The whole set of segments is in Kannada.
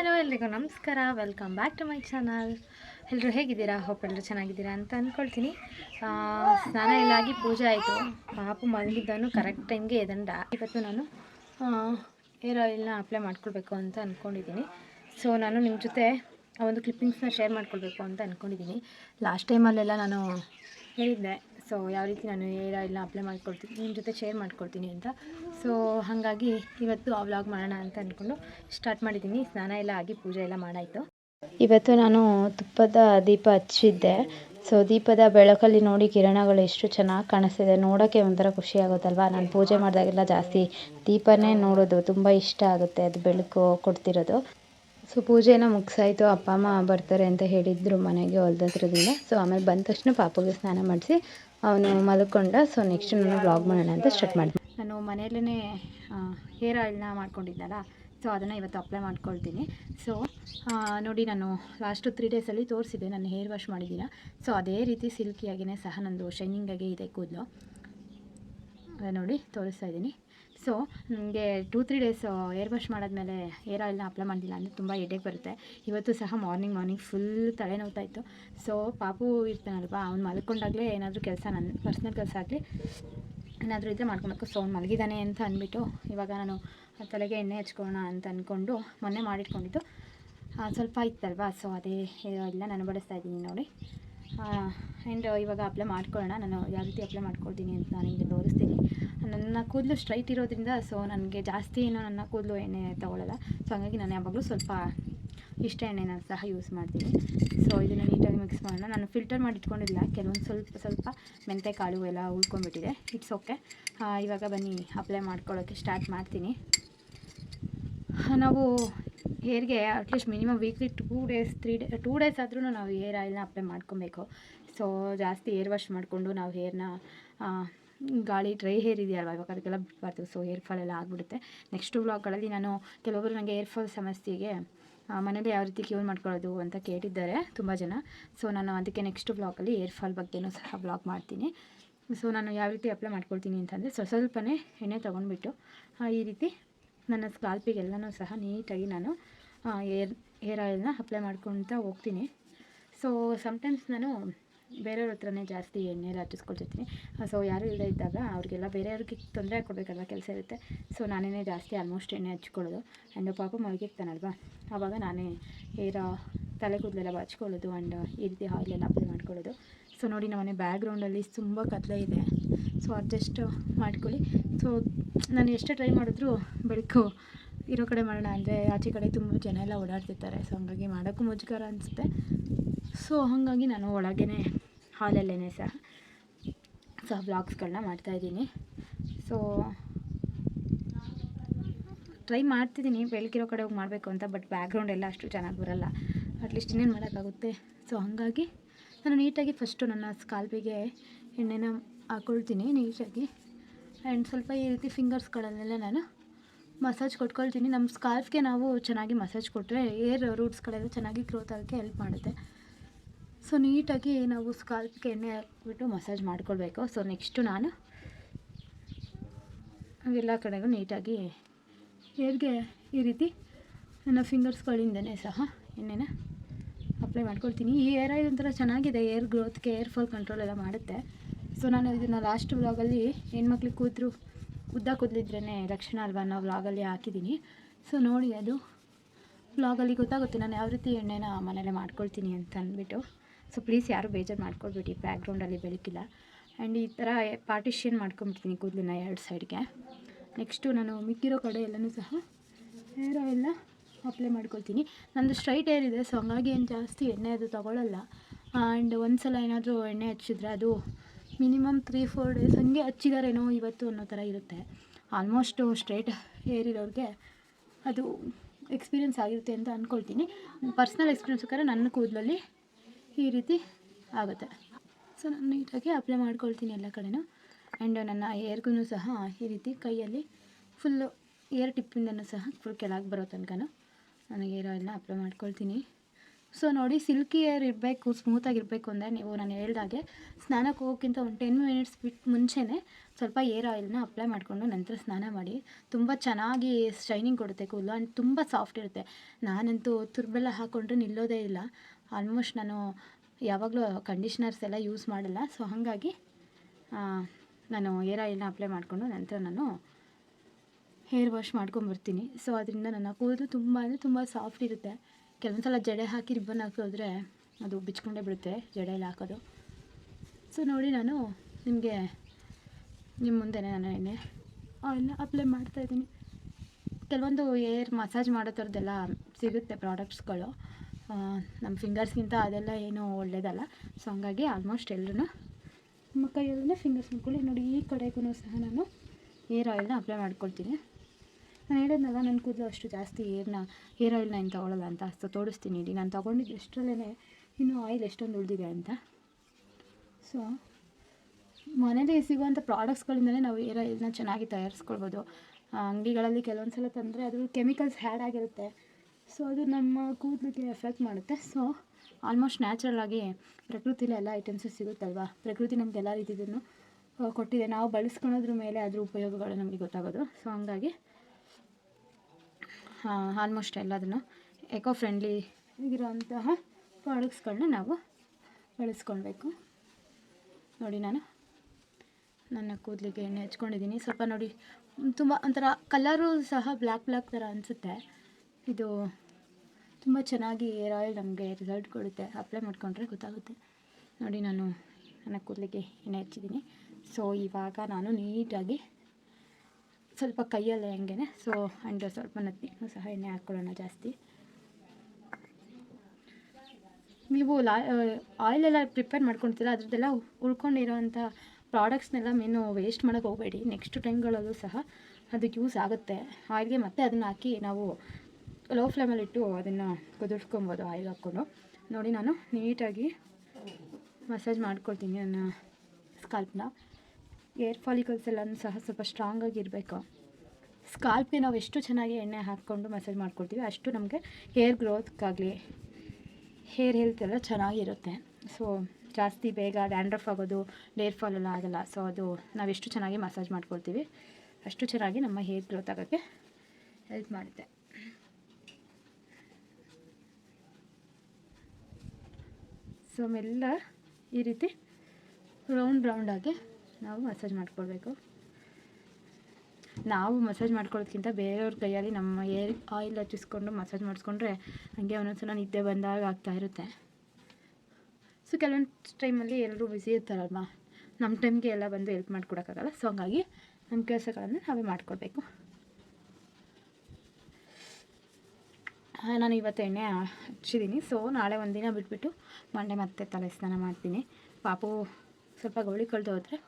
ಹಲೋ ಎಲ್ರಿಗೂ ನಮಸ್ಕಾರ. Welcome back to my channel ಎಲ್ಲರೂ ಹೇಗಿದ್ದೀರಾ? ಹೋಪ್ ಎಲ್ಲರೂ ಚೆನ್ನಾಗಿದ್ದೀರಾ ಅಂತ ಅಂದ್ಕೊಳ್ತೀನಿ ಸ್ನಾನ ಇಲ್ಲ ಆಗಿ ಪೂಜೆ ಆಯಿತು. ಪಾಪು ಮಲಗಿದ್ದನು ಕರೆಕ್ಟ್ ಟೈಮ್ಗೆ ಎದಂಡ ಇವತ್ತು ನಾನು ಏರ್ ಆಯಿಲ್ನ ಅಪ್ಲೈ ಮಾಡ್ಕೊಳ್ಬೇಕು ಅಂತ ಅಂದ್ಕೊಂಡಿದ್ದೀನಿ ಸೊ ನಾನು ನಿಮ್ಮ ಜೊತೆ ಆ ಒಂದು ಕ್ಲಿಪ್ಪಿಂಗ್ಸ್ನ ಶೇರ್ ಮಾಡ್ಕೊಳ್ಬೇಕು ಅಂತ ಅಂದ್ಕೊಂಡಿದ್ದೀನಿ ಲಾಸ್ಟ್ ಟೈಮಲ್ಲೆಲ್ಲ ನಾನು ಹೇಳಿದ್ದೆ. ಸೊ ಯಾವ ರೀತಿ ನಾನು ಏರಾ ಇಲ್ಲ ಅಪ್ಲೈ ಮಾಡ್ಕೊಡ್ತೀನಿ ನಿಮ್ಮ ಜೊತೆ ಶೇರ್ ಮಾಡ್ಕೊಡ್ತೀನಿ ಅಂತ. ಸೊ ಹಾಗಾಗಿ ಇವತ್ತು ಆ ವ್ಲಾಗ್ ಮಾಡೋಣ ಅಂತ ಅಂದ್ಕೊಂಡು ಸ್ಟಾರ್ಟ್ ಮಾಡಿದ್ದೀನಿ ಸ್ನಾನ ಎಲ್ಲ ಆಗಿ ಪೂಜೆ ಎಲ್ಲ ಮಾಡಾಯಿತು. ಇವತ್ತು ನಾನು ತುಪ್ಪದ ದೀಪ ಹಚ್ಚಿದ್ದೆ. ಸೊ ದೀಪದ ಬೆಳಕಲ್ಲಿ ನೋಡಿ ಕಿರಣಗಳು ಎಷ್ಟು ಚೆನ್ನಾಗಿ ಕಾಣಿಸ್ತಿದೆ. ನೋಡೋಕ್ಕೆ ಒಂಥರ ಖುಷಿ ಆಗುತ್ತಲ್ವಾ? ನಾನು ಪೂಜೆ ಮಾಡಿದಾಗೆಲ್ಲ ಜಾಸ್ತಿ ದೀಪನೇ ನೋಡೋದು ತುಂಬ ಇಷ್ಟ ಆಗುತ್ತೆ ಅದು ಬೆಳಕು ಕೊಡ್ತಿರೋದು. ಸೊ ಪೂಜೆನ ಮುಗಿಸಾಯಿತು. ಅಪ್ಪ, ಅಮ್ಮ ಬರ್ತಾರೆ ಅಂತ ಹೇಳಿದ್ರು ಮನೆಗೆ ಹೊಲ್ದ ಹತ್ರದಿಂದ ಸೊ ಆಮೇಲೆ ಬಂದ ತಕ್ಷಣ ಪಾಪಗೆ ಸ್ನಾನ ಮಾಡಿಸಿ ಅವನು ಮಲ್ಕೊಂಡ. ಸೊ ನೆಕ್ಸ್ಟ್ ನಾನು ಬ್ಲಾಗ್ ಮಾಡೋಣ ಅಂತ ಸ್ಟಾರ್ಟ್ ಮಾಡಿದೆ. ನಾನು ಮನೆಯಲ್ಲೇ ಹೇರ್ ಆಯಿಲ್ನ ಮಾಡ್ಕೊಂಡಿದ್ದಲ್ಲ ಸೊ ಅದನ್ನು ಇವತ್ತು ಅಪ್ಲೈ ಮಾಡ್ಕೊಳ್ತೀನಿ. ಸೊ ನೋಡಿ ನಾನು ಲಾಸ್ಟು ತ್ರೀ ಡೇಸಲ್ಲಿ ತೋರಿಸಿದೆ ನಾನು ಹೇರ್ ವಾಶ್ ಮಾಡಿದ್ದೀನ ಸೊ ಅದೇ ರೀತಿ ಸಿಲ್ಕಿಯಾಗಿಯೇ ಸಹ ನಂದು ಶೈನಿಂಗಾಗೆ ಇದೆ ಕೂದಲು. ನೋಡಿ, ತೋರಿಸ್ತಾ ಇದ್ದೀನಿ. ಸೊ ನನಗೆ two three days hair wash ಮಾಡಾದ್ಮೇಲೆ ಏರ್ ಆಯಿಲ್ನ ಅಪ್ಲೈ ಮಾಡಿಲ್ಲ ಅಂದರೆ ತುಂಬ ಎಡೆಗೆ ಬರುತ್ತೆ. ಇವತ್ತು ಸಹ ಮಾರ್ನಿಂಗ್ ಮಾರ್ನಿಂಗ್ ಫುಲ್ ತಲೆನೋವ್ತಾ ಇತ್ತು ಸೊ ಪಾಪು ಇರ್ತಾನಲ್ವಾ, ಅವ್ನು ಮಲ್ಕೊಂಡಾಗಲೇ ಏನಾದರೂ ಕೆಲಸ ನನ್ನ ಪರ್ಸ್ನಲ್ ಕೆಲಸ ಆಗಲಿ, ಏನಾದರೂ ಇದ್ದರೆ ಮಾಡ್ಕೊಬೇಕು. ಸೊ ಅವ್ನು ಮಲಗಿದ್ದಾನೆ ಅಂತ ಅಂದ್ಬಿಟ್ಟು ಇವಾಗ ನಾನು ತಲೆಗೆ ಎಣ್ಣೆ ಹಚ್ಕೊಳ್ಳೋಣ ಅಂತ ಅಂದ್ಕೊಂಡು ಮೊನ್ನೆ ಮಾಡಿಟ್ಕೊಂಡಿದ್ದು. ಸ್ವಲ್ಪ ಇತ್ತಲ್ವಾ ಸೊ ಅದೇ ಇಲ್ಲ ನಾನು ಬಳಸ್ತಾ ಇದ್ದೀನಿ ನೋಡಿ. ಆ್ಯಂಡ್ ಇವಾಗ ಅಪ್ಲೈ ಮಾಡ್ಕೊಳ್ಳೋಣ. ನಾನು ಯಾವ ರೀತಿ ಅಪ್ಲೈ ಮಾಡ್ಕೊಳ್ತೀನಿ ಅಂತ ನಾನು ನಿಮಗೆ ತೋರಿಸ್ತೀನಿ. ನನ್ನ ಕೂದಲು ಸ್ಟ್ರೈಟ್ ಇರೋದ್ರಿಂದ ಸೊ ನನಗೆ ಜಾಸ್ತಿ ಏನು ನನ್ನ ಕೂದಲು ಎಣ್ಣೆ ತೊಗೊಳ್ಳಲ್ಲ ಸೊ ಹಾಗಾಗಿ ನಾನು ಯಾವಾಗಲೂ ಸ್ವಲ್ಪ ಇಷ್ಟ ಎಣ್ಣೆನ ಸಹ ಯೂಸ್ ಮಾಡ್ತೀನಿ. ಸೊ ಇದನ್ನು ನೀಟಾಗಿ ಮಿಕ್ಸ್ ಮಾಡೋಣ. ನಾನು ಫಿಲ್ಟರ್ ಮಾಡಿ ಇಟ್ಕೊಂಡಿಲ್ಲ. ಕೆಲವೊಂದು ಸ್ವಲ್ಪ ಸ್ವಲ್ಪ ಮೆಂತೆ ಕಾಳು ಎಲ್ಲ ಉಳ್ಕೊಂಡ್ಬಿಟ್ಟಿದೆ. ಇಟ್ಸ್ ಓಕೆ ಇವಾಗ ಬನ್ನಿ ಅಪ್ಲೈ ಮಾಡ್ಕೊಳ್ಳೋಕ್ಕೆ ಸ್ಟಾರ್ಟ್ ಮಾಡ್ತೀನಿ. ನಾವು ಹೇರ್ಗೆ at least minimum weekly two days three day two days ಆದ್ರೂ ನಾವು ಹೇರ್ ಆಯಿಲ್ನ ಅಪ್ಲೈ ಮಾಡ್ಕೊಬೇಕು. ಸೊ ಜಾಸ್ತಿ ಏರ್ ವಾಶ್ ಮಾಡಿಕೊಂಡು ನಾವು ಹೇರ್ನ ಗಾಳಿ ಡ್ರೈ ಹೇರ್ ಇದೆಯಲ್ವ? ಇವಾಗ ಅದಕ್ಕೆಲ್ಲ ಬಿಡಬಾರ್ದು. ಸೊ ಹೇರ್ ಫಾಲ್ ಎಲ್ಲ ಆಗಿಬಿಡುತ್ತೆ. ನೆಕ್ಸ್ಟ್ ವ್ಲಾಗ್ಗಳಲ್ಲಿ ನಾನು ಕೆಲವೊಬ್ಬರು ನನಗೆ ಏರ್ ಫಾಲ್ ಸಮಸ್ಯೆಗೆ ಮನೇಲಿ ಯಾವ ರೀತಿ ಕ್ಯೂರ್ ಮಾಡ್ಕೊಳ್ಳೋದು ಅಂತ ಕೇಳಿದ್ದಾರೆ ತುಂಬ ಜನ. ಸೊ ನಾನು ಅದಕ್ಕೆ ನೆಕ್ಸ್ಟ್ ಬ್ಲಾಗಲ್ಲಿ ಏರ್ ಫಾಲ್ ಬಗ್ಗೆನೂ ಸಹ ಬ್ಲಾಗ್ ಮಾಡ್ತೀನಿ. ಸೊ ನಾನು ಯಾವ ರೀತಿ ಅಪ್ಲೈ ಮಾಡ್ಕೊಳ್ತೀನಿ ಅಂತಂದರೆ ಸ್ವಲ್ಪ ಸ್ವಲ್ಪನೇ ಎಣ್ಣೆ ತೊಗೊಂಡ್ಬಿಟ್ಟು ಈ ರೀತಿ ನನ್ನ ಸ್ಕಾಲ್ಪಿಗೆಲ್ಲನೂ ಸಹ ನೀಟಾಗಿ ನಾನು ಏರ್ ಏರ್ ಆಯಿಲ್ನ ಅಪ್ಲೈ ಮಾಡ್ಕೊಳ್ತಾ ಹೋಗ್ತೀನಿ. ಸೊ ಸಮ್ಟೈಮ್ಸ್ ನಾನು ಬೇರೆಯವ್ರ ಹತ್ರನೇ ಜಾಸ್ತಿ ಎಣ್ಣೆ ಎಲ್ಲ ಹಚ್ಚಿಸ್ಕೊಳ್ತಿರ್ತೀನಿ. ಸೊ ಯಾರು ಇಲ್ಲದೆ ಇದ್ದಾಗ ಅವ್ರಿಗೆಲ್ಲ ಬೇರೆಯವ್ರಿಗೆ ತೊಂದರೆ ಕೊಡಬೇಕಲ್ವ ಕೆಲಸ ಇರುತ್ತೆ. ಸೊ ನಾನೇ ಜಾಸ್ತಿ ಆಲ್ಮೋಸ್ಟ್ ಎಣ್ಣೆ ಹಚ್ಕೊಳ್ಳೋದು. ಆ್ಯಂಡ್ ಪಾಪ ಮಲಗಿರ್ತಾನಲ್ವ? ಆವಾಗ ನಾನೇ ಏರ ತಲೆ ಕೂದಲೆಲ್ಲ ಬಚ್ಕೊಳ್ಳೋದು ಆ್ಯಂಡ್ ಈ ರೀತಿ ಆಯಿಲೆಲ್ಲ ಅಪ್ಲೈ ಮಾಡ್ಕೊಳ್ಳೋದು. ಸೊ ನೋಡಿ ನಮ್ಮನೆ ಬ್ಯಾಕ್ಗ್ರೌಂಡಲ್ಲಿ ತುಂಬ ಕತ್ಲೆ ಇದೆ. ಸೊ ಅಡ್ಜಸ್ಟ್ ಮಾಡ್ಕೊಳ್ಳಿ. ಸೊ ನಾನು ಎಷ್ಟೇ ಟ್ರೈ ಮಾಡಿದ್ರೂ ಬೆಳಕು ಇರೋ ಕಡೆ ಮಾಡೋಣ ಅಂದರೆ ಆಚೆ ಕಡೆ ತುಂಬ ಜನ ಎಲ್ಲ ಓಡಾಡ್ತಿರ್ತಾರೆ. ಸೊ ಹಂಗಾಗಿ ಮಾಡೋಕ್ಕೂ ಮುಜುಗರ ಅನಿಸುತ್ತೆ. ಸೊ ಹಾಗಾಗಿ ನಾನು ಒಳಗೇ ಹಾಲಲ್ಲೇ ಸಹ ಸಹ ಬ್ಲಾಗ್ಸ್ಗಳನ್ನ ಮಾಡ್ತಾಯಿದ್ದೀನಿ ಸೊ ಟ್ರೈ ಮಾಡ್ತಿದ್ದೀನಿ ಬೆಳಕಿರೋ ಕಡೆ ಹೋಗಿ ಮಾಡಬೇಕು ಅಂತ ಬಟ್ ಬ್ಯಾಕ್ಗ್ರೌಂಡ್ ಎಲ್ಲ ಅಷ್ಟು ಚೆನ್ನಾಗಿ ಬರಲ್ಲ. ಅಟ್ಲೀಸ್ಟ್ ಇನ್ನೇನು ಮಾಡೋಕ್ಕಾಗುತ್ತೆ. ಸೊ ಹಾಗಾಗಿ ನಾನು ನೀಟಾಗಿ ಫಸ್ಟು ನನ್ನ ಸ್ಕಾಲ್ಪಿಗೆ ಎಣ್ಣೆನ ಹಾಕ್ಕೊಳ್ತೀನಿ ನೀಟಾಗಿ. ಆ್ಯಂಡ್ ಸ್ವಲ್ಪ ಈ ರೀತಿ ಫಿಂಗರ್ಸ್ಗಳನ್ನೆಲ್ಲ ನಾನು ಮಸಾಜ್ ಕೊಟ್ಕೊಳ್ತೀನಿ. ನಮ್ಮ ಸ್ಕಾಲ್ಫ್ಗೆ ನಾವು ಚೆನ್ನಾಗಿ ಮಸಾಜ್ ಕೊಟ್ಟರೆ ಏರ್ ರೂಟ್ಸ್ಗಳೆಲ್ಲ ಚೆನ್ನಾಗಿ ಗ್ರೋತ್ ಆಗೋಕ್ಕೆ ಹೆಲ್ಪ್ ಮಾಡುತ್ತೆ. ಸೊ ನೀಟಾಗಿ ನಾವು ಸ್ಕಾಲ್ಪ್ಗೆ ಎಣ್ಣೆ ಹಾಕ್ಬಿಟ್ಟು ಮಸಾಜ್ ಮಾಡ್ಕೊಳ್ಬೇಕು. ಸೊ ನೆಕ್ಸ್ಟು ನಾನು ಎಲ್ಲ ಕಡೆಗೂ ನೀಟಾಗಿ ಹೇರ್ಗೆ ಈ ರೀತಿ ನನ್ನ ಫಿಂಗರ್ಸ್ಗಳಿಂದನೇ ಸಹ ಎಣ್ಣೆನ ಅಪ್ಲೈ ಮಾಡ್ಕೊಳ್ತೀನಿ. ಈ ಏರ್ ಆಯಿಲ್ ಒಂಥರ ಚೆನ್ನಾಗಿದೆ. ಏರ್ ಗ್ರೋತ್ಗೆ ಏರ್ ಫಾಲ್ ಕಂಟ್ರೋಲ್ ಎಲ್ಲ ಮಾಡುತ್ತೆ. ಸೊ ನಾನು ಇದನ್ನು ಲಾಸ್ಟ್ ವ್ಲಾಗಲ್ಲಿ ಹೆಣ್ಮಕ್ಳಿಗೆ ಕೂತರು ಉದ್ದ ಕೂದಲಿದ್ರೇ ಲಕ್ಷಣ ಅಲ್ವಾ ನಾವು ವ್ಲಾಗಲ್ಲಿ ಹಾಕಿದ್ದೀನಿ. ಸೊ ನೋಡಿ ಅದು ವ್ಲಾಗಲ್ಲಿ ಗೊತ್ತಾಗುತ್ತೆ ನಾನು ಯಾವ ರೀತಿ ಎಣ್ಣೆನ ಮನೇಲೆ ಮಾಡ್ಕೊಳ್ತೀನಿ ಅಂತ ಅಂದ್ಬಿಟ್ಟು. ಸೊ ಪ್ಲೀಸ್ ಯಾರು ಬೇಜಾರು ಮಾಡ್ಕೊಳ್ಬಿಟ್ಟು ಬ್ಯಾಕ್ಗ್ರೌಂಡಲ್ಲಿ ಬೆಳಕಿಲ್ಲ. ಆ್ಯಂಡ್ ಈ ಥರ ಪಾರ್ಟಿಷನ್ ಮಾಡ್ಕೊಂಬಿಡ್ತೀನಿ ಕೂದಲನ್ನ ಎರಡು ಸೈಡ್ಗೆ ನೆಕ್ಸ್ಟು ನಾನು ಮಿಕ್ಕಿರೋ ಕಡೆ ಎಲ್ಲನೂ ಸಹ ಹೇರ್ ಆಯಿಲ್ನ ಅಪ್ಲೈ ಮಾಡ್ಕೊಳ್ತೀನಿ. ನಂದು ಸ್ಟ್ರೈಟ್ ಏರ್ ಇದೆ ಸೊ ಹಂಗಾಗಿ ಏನು ಜಾಸ್ತಿ ಎಣ್ಣೆ ಅದು ತೊಗೊಳ್ಳಲ್ಲ ಆ್ಯಂಡ್ ಒಂದು ಸಲ ಏನಾದರೂ ಎಣ್ಣೆ ಹಚ್ಚಿದ್ರೆ ಅದು ಮಿನಿಮಮ್ ತ್ರೀ ಫೋರ್ ಡೇಸ್ ಹಂಗೆ ಹಚ್ಚಿದಾರೇನೋ ಇವತ್ತು ಅನ್ನೋ ಥರ ಇರುತ್ತೆ. ಆಲ್ಮೋಸ್ಟು ಸ್ಟ್ರೈಟ್ ಹೇರ್ ಇರೋರಿಗೆ ಅದು ಎಕ್ಸ್ಪೀರಿಯೆನ್ಸ್ ಆಗಿರುತ್ತೆ ಅಂತ ಅಂದ್ಕೊಳ್ತೀನಿ ಪರ್ಸ್ನಲ್ ಎಕ್ಸ್ಪೀರಿಯೆನ್ಸ್ ಪ್ರಕಾರ ನನ್ನ ಕೂದಲಲ್ಲಿ ಈ ರೀತಿ ಆಗುತ್ತೆ. ಸೊ ನಾನು ನೀಟಾಗಿ ಅಪ್ಲೈ ಮಾಡ್ಕೊಳ್ತೀನಿ ಎಲ್ಲ ಕಡೆನೂ. ಆ್ಯಂಡ್ ನನ್ನ ಏರ್ಗೂ ಸಹ ಈ ರೀತಿ ಕೈಯಲ್ಲಿ ಫುಲ್ಲು ಏರ್ ಟಿಪ್ಪಿಂದನೂ ಸಹ ಫುಲ್ ಕೆಳಗೆ ಬರೋ ತನಕ ನನಗೆ ಏರ್ ಆಯಿಲ್ನ ಅಪ್ಲೈ ಮಾಡ್ಕೊಳ್ತೀನಿ. ಸೊ ನೋಡಿ ಸಿಲ್ಕಿ ಏರ್ ಇರಬೇಕು ಸ್ಮೂತಾಗಿರಬೇಕು ಅಂದರೆ ನೀವು ನಾನು ಹೇಳ್ದಾಗೆ ಸ್ನಾನಕ್ಕೆ ಹೋಗೋಕ್ಕಿಂತ ಒಂದು ಟೆನ್ ಮಿನಿಟ್ಸ್ ಬಿಟ್ಟು ಮುಂಚೆನೇ ಸ್ವಲ್ಪ ಏರ್ ಆಯಿಲ್ನ ಅಪ್ಲೈ ಮಾಡಿಕೊಂಡು ನಂತರ ಸ್ನಾನ ಮಾಡಿ. ತುಂಬ ಚೆನ್ನಾಗಿ ಶೈನಿಂಗ್ ಕೊಡುತ್ತೆ ಕೂದಲು ಆ್ಯಂಡ್ ತುಂಬ ಸಾಫ್ಟ್ ಇರುತ್ತೆ. ನಾನಂತೂ ತುರ್ಬೆಲ್ಲ ಹಾಕ್ಕೊಂಡ್ರೆ ನಿಲ್ಲೋದೇ ಇಲ್ಲ. ಆಲ್ಮೋಸ್ಟ್ ನಾನು ಯಾವಾಗಲೂ ಕಂಡೀಷ್ನರ್ಸ್ ಎಲ್ಲ ಯೂಸ್ ಮಾಡಲ್ಲ. ಸೊ ಹಾಗಾಗಿ ನಾನು ಏರ್ ಆಯಿಲ್ನ ಅಪ್ಲೈ ಮಾಡಿಕೊಂಡು ನಂತರ ನಾನು ಹೇರ್ ವಾಶ್ ಮಾಡ್ಕೊಂಬರ್ತೀನಿ ಸೊ ಅದರಿಂದ ನನ್ನ ಕೂದಲು ತುಂಬ, ಅಂದರೆ ತುಂಬ ಸಾಫ್ಟ್ ಇರುತ್ತೆ. ಕೆಲವೊಂದು ಸಲ ಜಡೆ ಹಾಕಿ ರಿಬ್ಬನ್ ಹಾಕೋದ್ರೆ ಅದು ಬಿಚ್ಕೊಂಡೇ ಬಿಡುತ್ತೆ ಜಡೆಯಲ್ಲಿ ಹಾಕೋದು. ಸೊ ನೋಡಿ ನಾನು ನಿಮಗೆ ನಿಮ್ಮ ಮುಂದೆ ನಾನು ಎಣ್ಣೆ ಆಯಿಲ್ನ ಅಪ್ಲೈ ಮಾಡ್ತಾಯಿದ್ದೀನಿ ಕೆಲವೊಂದು ಏರ್ ಮಸಾಜ್ ಮಾಡೋ ಥರದ್ದೆಲ್ಲ ಸಿಗುತ್ತೆ ಪ್ರಾಡಕ್ಟ್ಸ್ಗಳು. ನಮ್ಮ ಫಿಂಗರ್ಸ್ಗಿಂತ ಅದೆಲ್ಲ ಏನೂ ಒಳ್ಳೆಯದಲ್ಲ ಸೊ ಹಂಗಾಗಿ ಆಲ್ಮೋಸ್ಟ್ ಎಲ್ಲರೂ ನಮ್ಮ ಕೈಯಲ್ಲೇ ಫಿಂಗರ್ಸ್ ಮಾಡ್ಕೊಳ್ಳಿ ನೋಡಿ ಈ ಕಡೆಗೂ ಸಹ ನಾನು ಏರ್ ಆಯಿಲ್ನ ಅಪ್ಲೈ ಮಾಡ್ಕೊಳ್ತೀನಿ. ನಾನು ಹೇಳಿದ್ನಲ್ಲ, ನನ್ನ ಕೂದಲು ಅಷ್ಟು ಜಾಸ್ತಿ ಏರ್ನ ಏರ್ ಆಯಿಲ್ನ ಏನು ತೊಗೊಳಲ್ಲ ಅಂತ. ಅಷ್ಟು ತೋರಿಸ್ತೀನಿ ಇಲ್ಲಿ ನಾನು ತೊಗೊಂಡಿದ್ದು ಎಷ್ಟರಲ್ಲೇ ಇನ್ನೂ ಆಯಿಲ್ ಎಷ್ಟೊಂದು ಉಳಿದಿದೆ ಅಂತ. ಸೊ ಮನೇಲಿ ಸಿಗುವಂಥ ಪ್ರಾಡಕ್ಟ್ಸ್ಗಳಿಂದಲೇ ನಾವು ಏರ್ ಆಯಿಲ್ನ ಚೆನ್ನಾಗಿ ತಯಾರಿಸ್ಕೊಳ್ಬೋದು. ಅಂಗಡಿಗಳಲ್ಲಿ ಕೆಲವೊಂದು ಸಲ ತಂದರೆ ಅದು ಕೆಮಿಕಲ್ಸ್ ಹ್ಯಾಡ್ ಆಗಿರುತ್ತೆ. ಸೊ ಅದು ನಮ್ಮ ಕೂದಲಿಗೆ ಎಫೆಕ್ಟ್ ಮಾಡುತ್ತೆ. ಸೊ ಆಲ್ಮೋಸ್ಟ್ ನ್ಯಾಚುರಲ್ ಆಗಿ ಪ್ರಕೃತಿಲಿ ಎಲ್ಲ ಐಟಮ್ಸು ಸಿಗುತ್ತಲ್ವಾ? ಪ್ರಕೃತಿ ನಮ್ಗೆ ಎಲ್ಲ ರೀತಿದನ್ನು ಕೊಟ್ಟಿದೆ. ನಾವು ಬಳಸ್ಕೊಳೋದ್ರ ಮೇಲೆ ಅದ್ರ ಉಪಯೋಗಗಳು ನಮಗೆ ಗೊತ್ತಾಗೋದು. ಸೊ ಹಂಗಾಗಿ ಆಲ್ಮೋಸ್ಟ್ ಎಲ್ಲದನ್ನು ಎಕೋ ಫ್ರೆಂಡ್ಲಿ ಇರೋಂತಹ ಪ್ರಾಡಕ್ಟ್ಸ್ಗಳನ್ನ ನಾವು ಬಳಸ್ಕೊಳ್ಬೇಕು. ನೋಡಿ ನಾನು, ನನ್ನ ಕೂದಲಿಗೆ ಎಣ್ಣೆ ಹಚ್ಕೊಂಡಿದ್ದೀನಿ. ಸ್ವಲ್ಪ ನೋಡಿ, ತುಂಬ ಒಂಥರ ಕಲರು ಸಹ ಬ್ಲ್ಯಾಕ್ ಬ್ಲ್ಯಾಕ್ ಥರ ಅನಿಸುತ್ತೆ. ಇದು ತುಂಬ ಚೆನ್ನಾಗಿ ಏರ್ ಆಯಿಲ್ ನಮಗೆ ರಿಸಲ್ಟ್ ಕೊಡುತ್ತೆ. ಅಪ್ಲೈ ಮಾಡಿಕೊಂಡ್ರೆ ಗೊತ್ತಾಗುತ್ತೆ. ನೋಡಿ ನಾನು ನನ್ನ ಕೂದಲಿಗೆ ಎಣ್ಣೆ ಹಚ್ಚಿದ್ದೀನಿ. ಸೊ ಇವಾಗ ನಾನು ನೀಟಾಗಿ ಸ್ವಲ್ಪ ಕೈಯಲ್ಲೇ ಹಂಗೆ ಸೊ ಆ್ಯಂಡ್ ಸ್ವಲ್ಪ ನತ್ತಿನೂ ಸಹ ಎಣ್ಣೆ ಹಾಕ್ಕೊಳ್ಳೋಣ ಜಾಸ್ತಿ. ನೀವು ಲಾ ಆಯಿಲೆಲ್ಲ ಪ್ರಿಪೇರ್ ಮಾಡ್ಕೊಳ್ತೀರ? ಅದರದ್ದೆಲ್ಲ ಉಳ್ಕೊಂಡಿರೋವಂಥ ಪ್ರಾಡಕ್ಟ್ಸ್ನೆಲ್ಲ ಮೇನು ವೇಸ್ಟ್ ಮಾಡೋಕ್ಕೆ ಹೋಗಬೇಡಿ. ನೆಕ್ಸ್ಟ್ ಟೈಮ್ಗಳಲ್ಲೂ ಸಹ ಅದಕ್ಕೆ ಯೂಸ್ ಆಗುತ್ತೆ. ಆಯಿಲ್ಗೆ ಮತ್ತೆ ಅದನ್ನು ಹಾಕಿ ನಾವು ಲೋ ಫ್ಲೇಮಲ್ಲಿಟ್ಟು ಅದನ್ನು ಕುದಿಸ್ಕೊಬೋದು ಆಯಿಲ್ ಹಾಕ್ಕೊಂಡು. ನೋಡಿ ನಾನು ನೀಟಾಗಿ ಮಸಾಜ್ ಮಾಡ್ಕೊಳ್ತೀನಿ ನನ್ನ ಸ್ಕಾಲ್ಪ್ನ ಏರ್ ಫಾಲಿಕಲ್ಸ್ ಎಲ್ಲನೂ ಸಹ ಸ್ವಲ್ಪ ಸ್ಟ್ರಾಂಗಾಗಿ ಇರಬೇಕು. ಸ್ಕಾಲ್ಪ್ಗೆ ನಾವು ಎಷ್ಟು ಚೆನ್ನಾಗಿ ಎಣ್ಣೆ ಹಾಕ್ಕೊಂಡು ಮಸಾಜ್ ಮಾಡ್ಕೊಳ್ತೀವಿ ಅಷ್ಟು ನಮಗೆ ಹೇರ್ ಗ್ರೋತ್ಗಾಗಲಿ ಹೇರ್ ಹೆಲ್ತ್ ಎಲ್ಲ ಚೆನ್ನಾಗಿರುತ್ತೆ. ಸೊ ಜಾಸ್ತಿ ಬೇಗ ಡ್ಯಾಂಡ್ರಫ್ ಆಗೋದು ಡೇರ್ ಫಾಲ್ ಎಲ್ಲ ಆಗಲ್ಲ. ಸೊ ಅದು ನಾವೆಷ್ಟು ಚೆನ್ನಾಗಿ ಮಸಾಜ್ ಮಾಡ್ಕೊಳ್ತೀವಿ ಅಷ್ಟು ಚೆನ್ನಾಗಿ ನಮ್ಮ ಹೇರ್ ಗ್ರೋತ್ ಆಗೋಕ್ಕೆ ಹೆಲ್ಪ್ ಮಾಡುತ್ತೆ. ಸೊ ಮೆಲ್ಲ ಈ ರೀತಿ ರೌಂಡ್ ರೌಂಡಾಗಿ ನಾವು ಮಸಾಜ್ ಮಾಡ್ಕೊಳ್ಬೇಕು. ನಾವು ಮಸಾಜ್ ಮಾಡ್ಕೊಳ್ಳೋದ್ಕಿಂತ ಬೇರೆಯವ್ರ ಕೈಯಲ್ಲಿ ನಮ್ಮ ಏರ್ ಆಯಿಲ್ ಹಚ್ಚಿಸ್ಕೊಂಡು ಮಸಾಜ್ ಮಾಡಿಸ್ಕೊಂಡ್ರೆ ಹಂಗೆ ಒಂದೊಂದ್ಸಲ ನಿದ್ದೆ ಬಂದಾಗ ಆಗ್ತಾ ಇರುತ್ತೆ. ಸೊ ಕೆಲವೊಂದು ಟೈಮಲ್ಲಿ ಎಲ್ಲರೂ ಬಿಸಿ ಇರ್ತಾರಲ್ವ? ನಮ್ಮ ಟೈಮ್ಗೆ ಎಲ್ಲ ಬಂದು ಹೆಲ್ಪ್ ಮಾಡ್ಕೊಡೋಕ್ಕಾಗಲ್ಲ. ಸೊ ಹಂಗಾಗಿ ನಮ್ಮ ಕೆಲಸಗಳನ್ನು ನಾವೇ ಮಾಡ್ಕೊಳ್ಬೇಕು. ನಾನು ಇವತ್ತು ಎಣ್ಣೆ ಹಚ್ಚಿದ್ದೀನಿ ಸೊ ನಾಳೆ ಒಂದಿನ ಬಿಟ್ಬಿಟ್ಟು ಮಂಡೆ ಮತ್ತೆ ತಲೆ ಸ್ನಾನ ಮಾಡ್ತೀನಿ. ಪಾಪು ಸ್ವಲ್ಪ ಗೌಳಿ ಕಳೆದು ಹೋದರೆ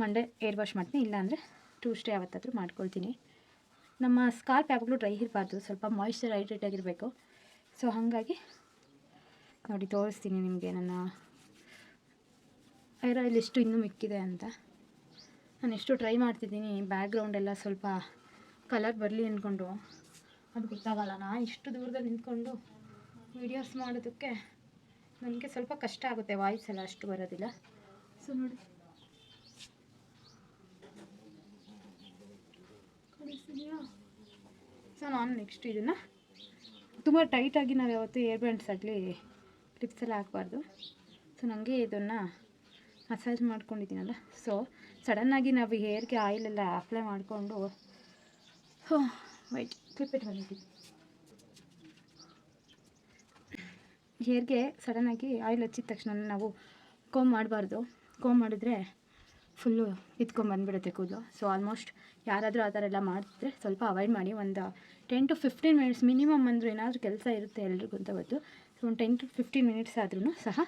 ಮಂಡೆ ಏರ್ ವಾಶ್ ಮಾಡ್ತೀನಿ. ಇಲ್ಲಾಂದರೆ ಟ್ಯೂಸ್ಡೇ ಯಾವತ್ತಾದರೂ ಮಾಡ್ಕೊಳ್ತೀನಿ. ನಮ್ಮ ಸ್ಕಾಲ್ಪ್ ಯಾವಾಗಲೂ ಡ್ರೈ ಇರಬಾರ್ದು. ಸ್ವಲ್ಪ ಮಾಯಿಶ್ಚರೈಸೇಟ್ ಆಗಿರಬೇಕು. ಸೊ ಹಾಗಾಗಿ ನೋಡಿ ತೋರಿಸ್ತೀನಿ ನಿಮಗೆ ನನ್ನ ಏರ್ ಆಯಿಲ್ ಎಷ್ಟು ಇನ್ನೂ ಮಿಕ್ಕಿದೆ ಅಂತ. ನಾನು ಎಷ್ಟು ಟ್ರೈ ಮಾಡ್ತಿದ್ದೀನಿ. ಬ್ಯಾಕ್ಗ್ರೌಂಡ್ ಎಲ್ಲ ಸ್ವಲ್ಪ ಕಲರ್ ಬರಲಿ ಅಂದ್ಕೊಂಡು ಅದು ಗೊತ್ತಾಗಲ್ಲ. ನಾನು ಇಷ್ಟು ದೂರದಲ್ಲಿ ನಿಂತ್ಕೊಂಡು ವೀಡಿಯೋಸ್ ಮಾಡೋದಕ್ಕೆ ನನಗೆ ಸ್ವಲ್ಪ ಕಷ್ಟ ಆಗುತ್ತೆ ವಾಯ್ಸ್ ಎಲ್ಲ ಅಷ್ಟು ಬರೋದಿಲ್ಲ. ಸೊ ನೋಡಿ. ಸೊ ನಾನು ನೆಕ್ಸ್ಟ್ ಇದನ್ನು ತುಂಬ ಟೈಟಾಗಿ ನಾವು ಯಾವತ್ತೂ ಏರ್ ಬ್ಯಾಂಡ್ಸ್ ಆಗಲಿ ಕ್ಲಿಪ್ಸ್ ಎಲ್ಲ ಹಾಕ್ಬಾರ್ದು. ಸೊ ನನಗೆ ಇದನ್ನು ಮಸಾಜ್ ಮಾಡ್ಕೊಂಡಿದ್ದೀನಲ್ಲ. ಸೊ ಸಡನ್ನಾಗಿ ನಾವು ಹೇರ್ಗೆ ಆಯಿಲೆಲ್ಲ ಅಪ್ಲೈ ಮಾಡಿಕೊಂಡು ವೈಟ್ ಕ್ಲಿಪ್ ಇಟ್ಟು ಬಂದಿದ್ದೀವಿ ಹೇರ್ಗೆ ಸಡನ್ನಾಗಿ ಆಯಿಲ್ ಹಚ್ಚಿದ ತಕ್ಷಣ ನಾವು ಕೋಮ್ ಮಾಡಬಾರ್ದು. ಕೋಮ್ ಮಾಡಿದ್ರೆ ಫುಲ್ಲು ಬಂದುಬಿಡುತ್ತೆ ಕೂದಲು. ಸೊ ಆಲ್ಮೋಸ್ಟ್ ಯಾರಾದರೂ ಆ ಥರ ಎಲ್ಲ ಮಾಡಿದ್ರೆ ಸ್ವಲ್ಪ ಅವಾಯ್ಡ್ ಮಾಡಿ. ಒಂದು ten to fifteen minutes minimum ಅಂದರೂ ಏನಾದರೂ ಕೆಲಸ ಇರುತ್ತೆ ಎಲ್ರಿಗೂ ಅಂತ ಗೊತ್ತು. ಸೊ ಒಂದು ಟೆನ್ ಟು ಫಿಫ್ಟೀನ್ ಮಿನಿಟ್ಸ್ ಆದ್ರೂ ಸಹ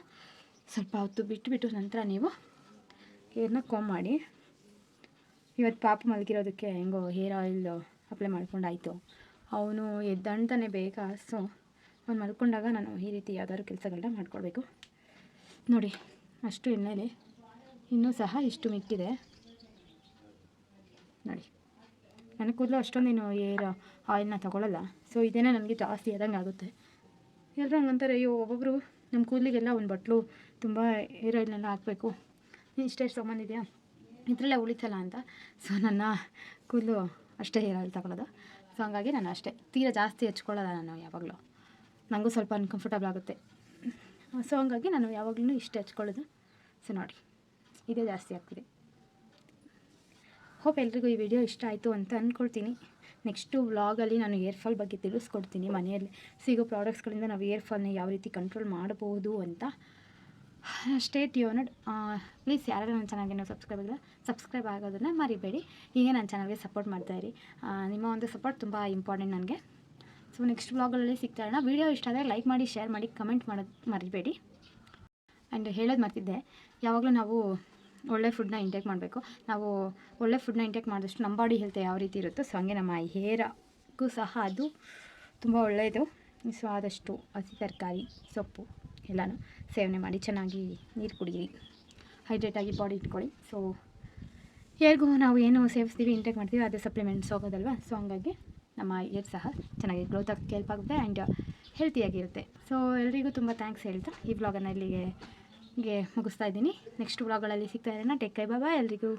ಸ್ವಲ್ಪ ಹೊತ್ತು ಬಿಟ್ಟುಬಿಟ್ಟು ನಂತರ ನೀವು ಹೇರ್ನ ಕೋಮ್ ಮಾಡಿ. ಇವತ್ತು ಪಾಪ ಮಲಗಿರೋದಕ್ಕೆ ಹೆಂಗೋ ಹೇರ್ ಆಯಿಲ್ ಅಪ್ಲೈ ಮಾಡ್ಕೊಂಡಾಯಿತು. ಅವನು ಎದ್ದಂತಾನೆ ಬೇಗ ಸೊ, ಅವ್ನು ಮಲ್ಕೊಂಡಾಗ ನಾನು ಈ ರೀತಿ ಯಾವ್ದಾದ್ರು ಕೆಲಸಗಳನ್ನ ಮಾಡ್ಕೊಳ್ಬೇಕು ನೋಡಿ, ಅಷ್ಟು ಎಣ್ಣೆಲಿ, ಇನ್ನೂ ಸಹ ಇಷ್ಟು ಮಿಕ್ಕಿದೆ. ನೋಡಿ ನನಗೆ ಕೂದಲು ಅಷ್ಟೊಂದೇನು ಏರ್ ಆಯಿಲ್ನ ತಗೊಳ್ಳಲ್ಲ ಸೊ, ಇದೇನೇ ನನಗೆ ಜಾಸ್ತಿ ಆದಂಗೆ ಆಗುತ್ತೆ. ಎಲ್ಲರೂ ಹಂಗಂತಾರೆ, ಅಯ್ಯೋ ಒಬ್ಬೊಬ್ಬರು ನಮ್ಮ ಕೂದಲಿಗೆಲ್ಲ ಒಂದು ಬಟ್ಲು ತುಂಬ ಏರ್ ಆಯಿಲ್ನೆಲ್ಲ ಹಾಕಬೇಕು. ಇಷ್ಟೇ ಇದೆಯಾ ಇದರಲ್ಲೇ ಉಳಿತಲ್ಲ ಅಂತ. ಸೊ, ನನ್ನ ಕೂದಲು ಅಷ್ಟೇ ಹೇರ್ ಆಯಿಲ್ ತಗೊಳ್ಳೋದು. ಸೊ ಹಂಗಾಗಿ ನಾನು ಅಷ್ಟೇ. ತೀರಾ ಜಾಸ್ತಿ ಹಚ್ಕೊಳ್ಳೋಲ್ಲ ನಾನು ಯಾವಾಗಲೂ. ನನಗೂ ಸ್ವಲ್ಪ ಅನ್ಕಂಫರ್ಟಬಲ್ ಆಗುತ್ತೆ. ಸೊ ಹಂಗಾಗಿ ನಾನು ಯಾವಾಗಲೂ ಇಷ್ಟೇ ಹಚ್ಕೊಳ್ಳೋದು. ಸೊ ನೋಡಿ. ಇದೇ ಜಾಸ್ತಿ ಆಗ್ತಿದೆ. ಹೋಪ್ ಎಲ್ರಿಗೂ ಈ ವಿಡಿಯೋ ಇಷ್ಟ ಆಯಿತು ಅಂತ ಅಂದ್ಕೊಳ್ತೀನಿ ನೆಕ್ಸ್ಟು ವ್ಲಾಗಲ್ಲಿ ನಾನು ಏರ್ ಫಾಲ್ ಬಗ್ಗೆ ತಿಳಿಸ್ಕೊಡ್ತೀನಿ ಮನೆಯಲ್ಲಿ. ಸಿಗೋ ಪ್ರಾಡಕ್ಟ್ಸ್ಗಳಿಂದ ನಾವು ಏರ್ ಫಾಲ್ನ ಯಾವ ರೀತಿ ಕಂಟ್ರೋಲ್ ಮಾಡ್ಬೋದು ಅಂತ ಸ್ಟೇಟ್ ಟ್ಯೂನಡ್ ಪ್ಲೀಸ್ ಯಾರು ನನ್ನ ಚಾನಲ್ಗೆ ಸಬ್ಸ್ಕ್ರೈಬ್ ಆಗಿಲ್ಲ ಸಬ್ಸ್ಕ್ರೈಬ್ ಆಗೋದನ್ನು ಮರಿಬೇಡಿ. ಹೀಗೆ ನನ್ನ ಚಾನಲ್ಗೆ ಸಪೋರ್ಟ್ ಮಾಡ್ತಾಯಿರಿ ನಿಮ್ಮ ಒಂದು ಸಪೋರ್ಟ್ ತುಂಬ ಇಂಪಾರ್ಟೆಂಟ್ ನನಗೆ. ಸೊ ನೆಕ್ಸ್ಟ್ ವ್ಲಾಗಲ್ಲಿ ಸಿಗ್ತಾ ಇರೋಣ. ವೀಡಿಯೋ ಇಷ್ಟ ಆದರೆ ಲೈಕ್ ಮಾಡಿ ಶೇರ್ ಮಾಡಿ ಕಮೆಂಟ್ ಮಾಡೋದು ಮರಿಬೇಡಿ. ಆ್ಯಂಡ್ ಹೇಳೋದು ಮರ್ತಿದ್ದೆ. ಯಾವಾಗಲೂ ನಾವು ಒಳ್ಳೆ ಫುಡ್ನ ಇಂಟೇಕ್ ಮಾಡಬೇಕು. ನಾವು ಒಳ್ಳೆ ಫುಡ್ನ ಇಂಟೇಕ್ ಮಾಡಿದಷ್ಟು ನಮ್ಮ ಬಾಡಿ ಹೆಲ್ತ್ ಯಾವ ರೀತಿ ಇರುತ್ತೋ ಸೊ ಹಂಗೆ ನಮ್ಮ ಹೇರಕ್ಕೂ ಸಹ ಅದು ತುಂಬ ಒಳ್ಳೆಯದು. ಸೊ ಆದಷ್ಟು ಹಸಿ ತರಕಾರಿ, ಸೊಪ್ಪು. ಎಲ್ಲನೂ ಸೇವನೆ ಮಾಡಿ ಚೆನ್ನಾಗಿ ನೀರು ಕುಡೀರಿ ಹೈಡ್ರೇಟಾಗಿ ಬಾಡಿ ಇಟ್ಕೊಳ್ಳಿ. ಸೊ ಹೇಗೂ ನಾವು ಏನು ಸೇವಿಸ್ತೀವಿ ಇಂಟೇಕ್ ಮಾಡ್ತೀವಿ, ಅದೇ ಸಪ್ಲಿಮೆಂಟ್ಸ್ ಹೋಗೋದಲ್ವ? ಸೊ ಹಂಗಾಗಿ ನಮ್ಮ ಏರ್ ಸಹ ಚೆನ್ನಾಗಿ ಗ್ರೋತ್ ಆಗೋಕ್ಕೆ ಹೆಲ್ಪ್ ಆಗುತ್ತೆ ಆ್ಯಂಡ್ ಹೆಲ್ತಿಯಾಗಿರುತ್ತೆ ಸೊ ಎಲ್ರಿಗೂ ತುಂಬ ಥ್ಯಾಂಕ್ಸ್ ಹೇಳ್ತಾ, ಈ ವ್ಲಾಗನ್ನು ಇಲ್ಲಿಗೆ ಮುಗಿಸ್ತಾ ಇದ್ದೀನಿ. ನೆಕ್ಸ್ಟ್ ವ್ಲಾಗ್ಗಳಲ್ಲಿ ಸಿಗ್ತಾ ಇರೋಣ. ಟೆಕ್ ಕೈ ಬಾಬಾ ಎಲ್ರಿಗೂ.